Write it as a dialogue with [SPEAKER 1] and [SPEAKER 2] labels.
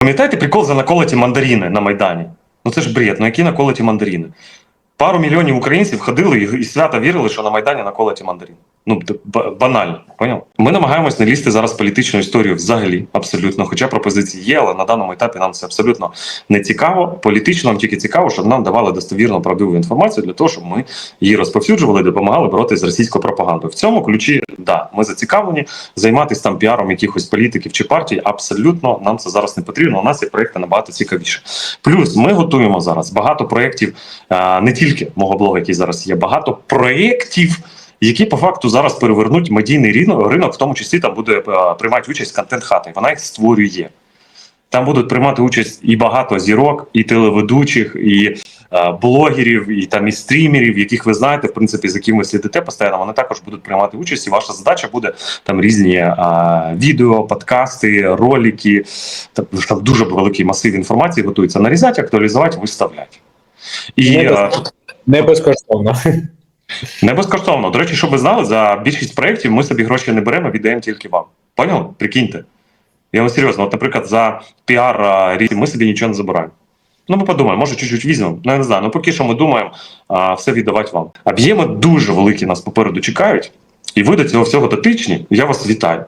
[SPEAKER 1] Пам'ятаєте прикол за наколоті мандаріни на Майдані? Ну це ж бред, ну які наколоті мандаріни? Пару мільйонів українців ходили і, свято вірили, що на Майдані наколоті мандаріни. Ну, банально, поняв? Ми намагаємось не лізти зараз політичну історію взагалі, абсолютно. Хоча пропозиції є, але на даному етапі нам це абсолютно не цікаво. Політично нам тільки цікаво, щоб нам давали достовірну правдиву інформацію для того, щоб ми її розповсюджували допомагали боротися з російською пропагандою. В цьому ключі, да, ми зацікавлені займатися там піаром якихось політиків чи партій. Абсолютно нам це зараз не потрібно. У нас є проекти набагато цікавіше. Плюс ми готуємо зараз багато проєктів, не тільки мого блогу, який зараз є, багато проєктів. Які по факту зараз перевернуть медійний ринок, в тому числі там буде е, приймати участь контент хата, і вона їх створює. Там будуть приймати участь і багато зірок, і телеведучих, і е, блогерів, і там і стрімерів, яких ви знаєте, в принципі, з якими ви слідите постійно. Вони також будуть приймати участь. І ваша задача буде там різні е, відео, подкасти, ролики. Там, там дуже великий масив інформації готується нарізати, актуалізувати, виставляти. І
[SPEAKER 2] Не,
[SPEAKER 1] е,
[SPEAKER 2] не безкоштовно.
[SPEAKER 1] Не безкоштовно. До речі, щоб ви знали, за більшість проєктів ми собі гроші не беремо, віддаємо тільки вам. Поняли? Прикиньте. Я вам серйозно, от, наприклад, за піар а, ми собі нічого не забираємо. Ну, ми подумаємо, може, чуть-чуть візьмемо. Ну, я не знаю. Ну, поки що ми думаємо а, все віддавати вам. Об'єми дуже великі нас попереду чекають, і ви до цього всього дотичні. Я вас вітаю.